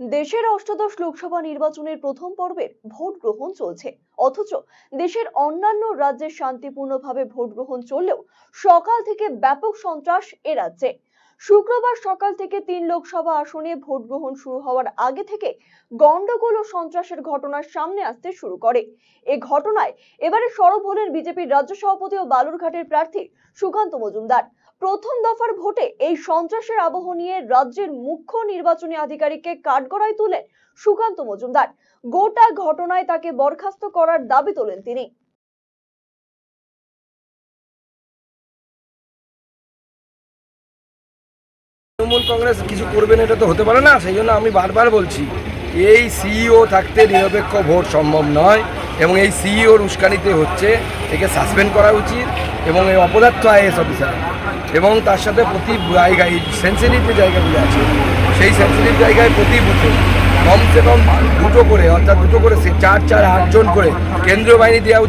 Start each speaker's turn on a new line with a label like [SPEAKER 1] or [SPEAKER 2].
[SPEAKER 1] দেশের অষ্টাদশ লোকসভা নির্বাচনের প্রথম পর্বের ভোট গ্রহণ চলছে। অথচ দেশের অন্যান্য রাজ্যে শান্তিপূর্ণভাবে ভোট গ্রহণ চললেও সকাল থেকে ব্যাপক সন্ত্রাস এ রাজ্যে। শুক্রবার সকাল থেকে তিন লোকসভা আসনে ভোট গ্রহণ শুরু হওয়ার আগে থেকে গন্ডগোল ও সন্ত্রাসের ঘটনা সামনে আসতে শুরু করে। এ ঘটনায় এবারে সরব হলেন বিজেপির রাজ্য সভাপতি ও বালুরঘাটের প্রার্থী সুকান্ত মজুমদার। প্রথম দফার ভোটে এই সন্ত্রাসের আবহ নিয়ে রাজ্যের মুখ্য নির্বাচনী আধিকারিককে কাঠগড়ায় তুলেন সুকান্ত মজুমদার। গোটা ঘটনায় তাকে বরখাস্ত করার দাবি তোলেন তিনি।
[SPEAKER 2] তৃণমূল কংগ্রেস কিছু করবেন এটা তো হতে পারে না, সেই জন্য আমি বারবার বলছি, এই সিইও থাকতে নিরপেক্ষ ভোট সম্ভব নয়, এবং এই সিইওর উস্কানিতে হচ্ছে একে সাসপেন্ড করা উচিত, এবং এই অপদার্থ আইএস অফিসার এবং তার সাথে প্রতি জায়গায় সেন্সিটিভ যে জায়গাগুলো আছে, সেই সেন্সিটিভ জায়গায় প্রতি বুথে কমসে কম দুটো করে, অর্থাৎ দুটো করে চার চার, আটজন করে কেন্দ্রীয় বাহিনী দেওয়া